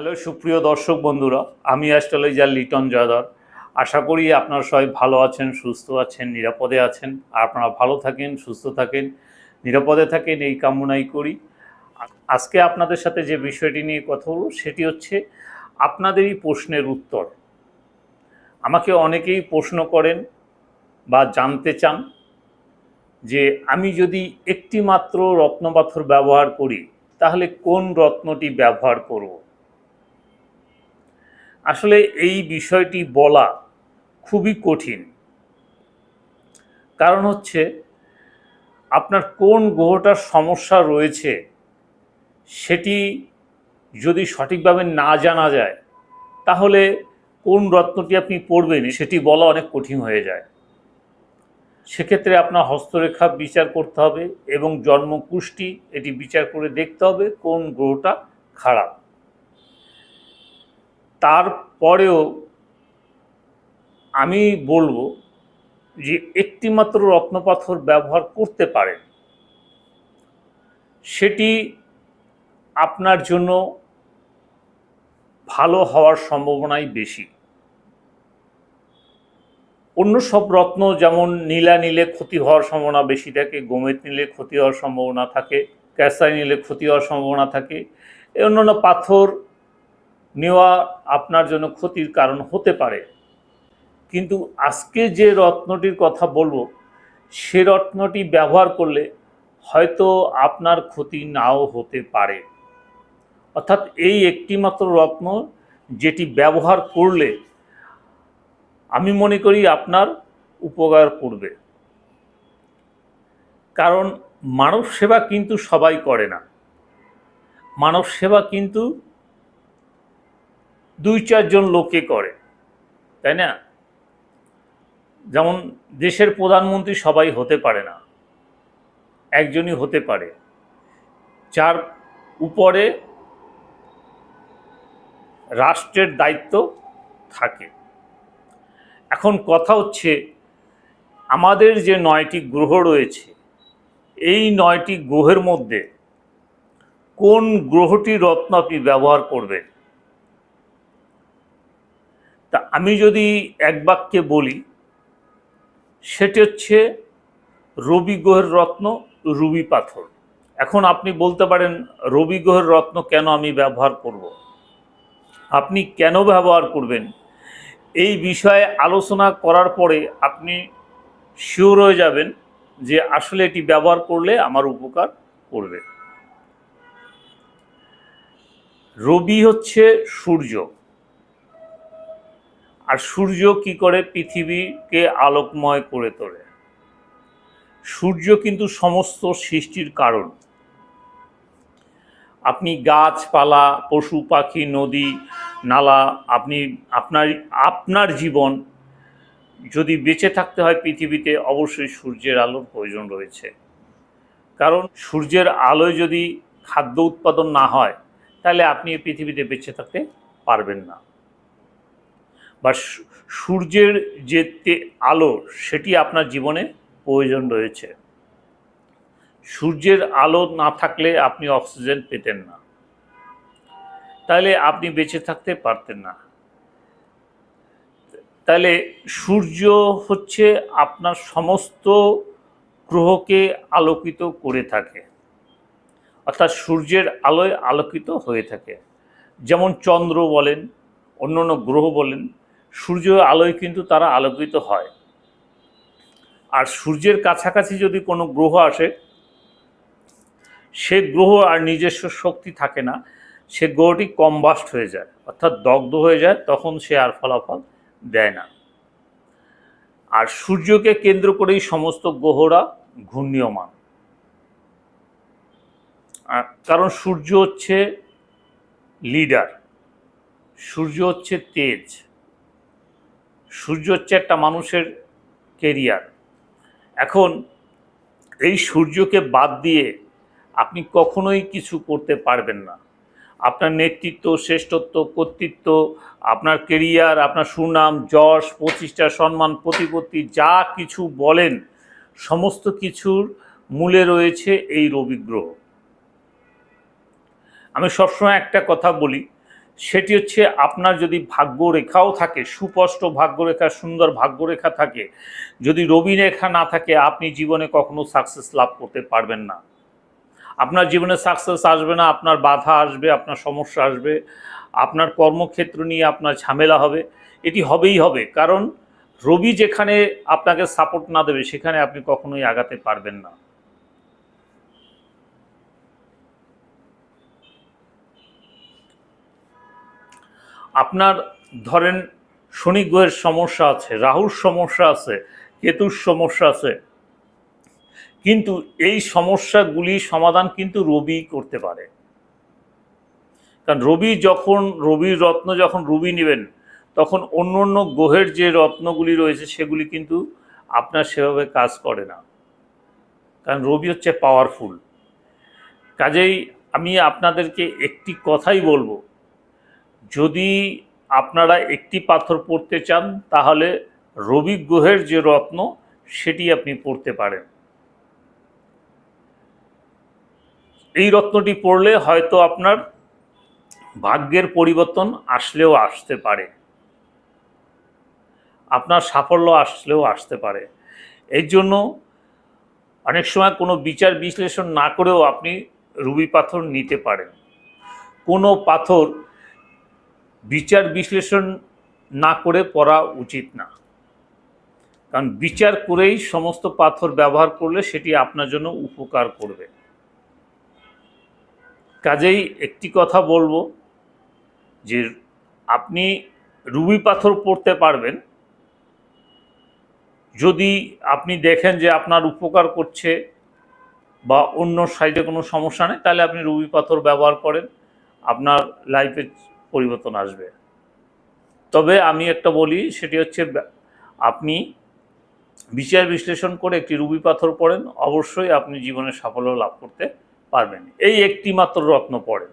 Hello, সুপ্রিয় দর্শক বন্ধুরা, আমি অ্যাস্ট্রোলজার লিটন জয়দর আশা করি আপনারা সবাই ভালো আছেন, সুস্থ আছেন, নিরাপদে আছেন। আর আপনারা ভালো থাকেন, সুস্থ থাকেন, নিরাপদে থাকেন, এই কামনাই করি। আজকে আপনাদের সাথে যে বিষয়টি নিয়ে কথা বলব, সেটি হচ্ছে আপনাদেরই প্রশ্নের উত্তর। আমাকে অনেকেই প্রশ্ন করেন বা জানতে চান যে আমি যদি একটি মাত্র রত্নপাথর ব্যবহার করি, তাহলে কোন রত্নটি ব্যবহার করব? আসলে এই বিষয়টি বলা খুবই কঠিন। কারণ হচ্ছে, আপনার কোন গ্রহটার সমস্যা রয়েছে, সেটি যদি সঠিকভাবে না জানা যায়, তাহলে কোন রত্নটি আপনি পড়বেন, সেটি বলা অনেক কঠিন হয়ে যায়। সেক্ষেত্রে আপনার হস্তরেখা বিচার করতে হবে এবং জন্মকুষ্টি এটি বিচার করে দেখতে হবে কোন গ্রহটা খারাপ। তারপরেও আমি বলব যে একটিমাত্র রত্নপাথর ব্যবহার করতে পারেন। সেটি আপনার জন্য ভালো হওয়ার সম্ভাবনাই বেশি। অন্য সব রত্ন যেমন নীলা নিলে ক্ষতি হওয়ার সম্ভাবনা বেশি থাকে, গোমেত নিলে ক্ষতি হওয়ার সম্ভাবনা থাকে, ক্যাসাই নিলে ক্ষতি হওয়ার সম্ভাবনা থাকে অন্যান্য পাথর নেওয়া আপনার জন্য ক্ষতির কারণ হতে পারে। কিন্তু আজকে যে রত্নটির কথা বলব, সে রত্নটি ব্যবহার করলে হয়তো আপনার ক্ষতি নাও হতে পারে। অর্থাৎ এই একটিমাত্র রত্ন যেটি ব্যবহার করলে আমি মনে করি আপনার উপকার করবে। কারণ মানব সেবা কিন্তু সবাই করে না। মানব সেবা কিন্তু দুই চারজন লোকে করে, তাই না? যেমন দেশের প্রধানমন্ত্রী সবাই হতে পারে না, একজনই হতে পারে। যার উপরে রাষ্ট্রের দায়িত্ব থাকে। এখন কথা হচ্ছে, আমাদের যে নয়টি গ্রহ রয়েছে, এই নয়টি গ্রহের মধ্যে কোন গ্রহটি রত্ন আপনি ব্যবহার করবেন? তা আমি যদি এক বাক্যে বলি, সেটি হচ্ছে রবি গ্রহের রত্ন, রুবি পাথর। এখন আপনি বলতে পারেন, রবি গ্রহের রত্ন কেন আমি ব্যবহার করব। আপনি কেন ব্যবহার করবেন? এই বিষয়ে আলোচনা করার পরে আপনি শিওর হয়ে যাবেন যে আসলে এটি ব্যবহার করলে আমার উপকার করবে। রবি হচ্ছে সূর্য। আর সূর্য কি করে পৃথিবীকে আলোকময় করে তোলে? সূর্য কিন্তু সমস্ত সৃষ্টির কারণ। আপনি গাছপালা, পশু, পাখি, নদী, নালা, আপনি, আপনার আপনার জীবন যদি বেঁচে থাকতে হয় পৃথিবীতে, অবশ্যই সূর্যের আলোর প্রয়োজন রয়েছে। কারণ সূর্যের আলোয় যদি খাদ্য উৎপাদন না হয়, তাহলে আপনি পৃথিবীতে বেঁচে থাকতে পারবেন না। বা সূর্যের যে আলো সেটি আপনার জীবনে প্রয়োজন রয়েছে। সূর্যের আলো না থাকলে আপনি অক্সিজেন পেতেন না। তাহলে আপনি বেঁচে থাকতে পারতেন না। তাহলে সূর্য হচ্ছে আপনার সমস্ত গ্রহকে আলোকিত করে থাকে। অর্থাৎ সূর্যের আলোয় আলোকিত হয়ে থাকে। যেমন চন্দ্র বলেন অন্য অন্য গ্রহ বলেন সূর্য আলোয় কিন্তু তারা আলোকিত হয়। আর সূর্যের কাছাকাছি যদি কোনো গ্রহ আসে, সে গ্রহ আর নিজস্ব শক্তি থাকে না, সে গ্রহটি কম্বাস্ট হয়ে যায়, অর্থাৎ দগ্ধ হয়ে যায়, তখন সে আর ফলাফল দেয় না। আর সূর্যকে কেন্দ্র করেই সমস্ত গ্রহরা ঘূর্ণীয়মান। কারণ সূর্য হচ্ছে লিডার সূর্য হচ্ছে তেজ। সূর্য হচ্ছে একটা মানুষের কেরিয়ার এখন এই সূর্যকে বাদ দিয়ে আপনি কখনোই কিছু করতে পারবেন না। আপনার নেতৃত্ব, শ্রেষ্ঠত্ব, কর্তৃত্ব, আপনার কেরিয়ার আপনার সুনাম, যশ, প্রতিষ্ঠা, সম্মান, প্রতিপত্তি, যা কিছু বলেন, সমস্ত কিছুর মূলে রয়েছে এই রবি গ্রহ। আমি সবসময় একটা কথা বলি সেটি হচ্ছে আপনার যদি ভাগ্যরেখাও থাকে, সুস্পষ্ট ভাগ্যরেখা, সুন্দর ভাগ্যরেখা থাকে, যদি রবি রেখা না থাকে, আপনি জীবনে কখনো সাকসেস লাভ করতে পারবেন না। আপনার জীবনে সাকসেস আসবে না, আপনার বাধা আসবে, আপনার সমস্যা আসবে, আপনার কর্মক্ষেত্র নিয়ে আপনার ঝামেলা হবে, এটি হবেই হবে। কারণ রবি যেখানে আপনাকে সাপোর্ট না দেবে, সেখানে আপনি কখনোই আগাতে পারবেন না। আপনার ধরেন শনি গ্রহের সমস্যা আছে, রাহুর সমস্যা আছে, কেতুর সমস্যা আছে, কিন্তু এই সমস্যাগুলি সমাধান কিন্তু রবি করতে পারে। কারণ রবি যখন, রবির রত্ন যখন রবি নেবেন, তখন অন্য অন্য গ্রহের যে রত্নগুলি রয়েছে সেগুলি কিন্তু আপনার সেভাবে কাজ করে না। কারণ রবি হচ্ছে পাওয়ারফুল কাজেই আমি আপনাদেরকে একটি কথাই বলব যদি আপনারা একটি পাথর পড়তে চান, তাহলে রবি গ্রহের যে রত্ন, সেটি আপনি পড়তে পারেন। এই রত্নটি পড়লে হয়তো আপনার ভাগ্যের পরিবর্তন আসলেও আসতে পারে। আপনার সাফল্য আসলেও আসতে পারে। এর জন্য অনেক সময় কোনো বিচার বিশ্লেষণ না করেও আপনি রুবি পাথর নিতে পারেন। কোনো পাথর বিচার বিশ্লেষণ না করে পড়া উচিত না। কারণ বিচার করেই সমস্ত পাথর ব্যবহার করলে সেটি আপনার জন্য উপকার করবে। কাজেই একটি কথা বলব যে আপনি রুবি পাথর পড়তে পারবেন। যদি আপনি দেখেন যে আপনার উপকার করছে বা অন্য সাইডে কোনো সমস্যা নেই, তাহলে আপনি রুবি পাথর ব্যবহার করেন। আপনার লাইফে পরিবর্তন আসবে। তবে আমি একটা বলি, সেটি হচ্ছে আপনি বিচার বিশ্লেষণ করে একটি রুবি পাথর পড়েন, অবশ্যই আপনি জীবনে সাফল্য লাভ করতে পারবেন। এই একটি মাত্র রত্ন পড়েন।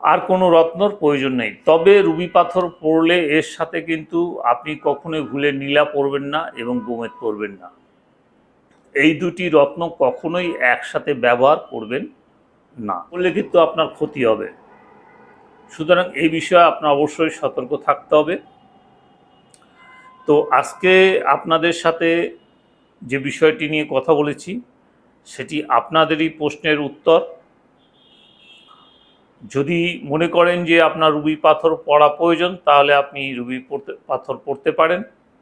আর কোনো রত্নর প্রয়োজন নেই। তবে রুবি পাথর পড়লে এর সাথে কিন্তু আপনি কখনোই ভুলে নীলা পড়বেন না এবং গোমেদ পড়বেন না। এই দুটি রত্ন কখনোই একসাথে ব্যবহার করবেন না। করলে কিন্তু আপনার ক্ষতি হবে। সুতরাং এই বিষয়ে আপনার অবশ্যই সতর্ক থাকতে হবে। তো আজকে আপনাদের সাথে যে বিষয়টি নিয়ে কথা বলেছি, সেটি আপনাদেরই প্রশ্নের উত্তর। যদি মনে করেন যে আপনার রুবি পাথর পড়া প্রয়োজন, তাহলে আপনি রুবি পড়তে পাথর পড়তে পারেন।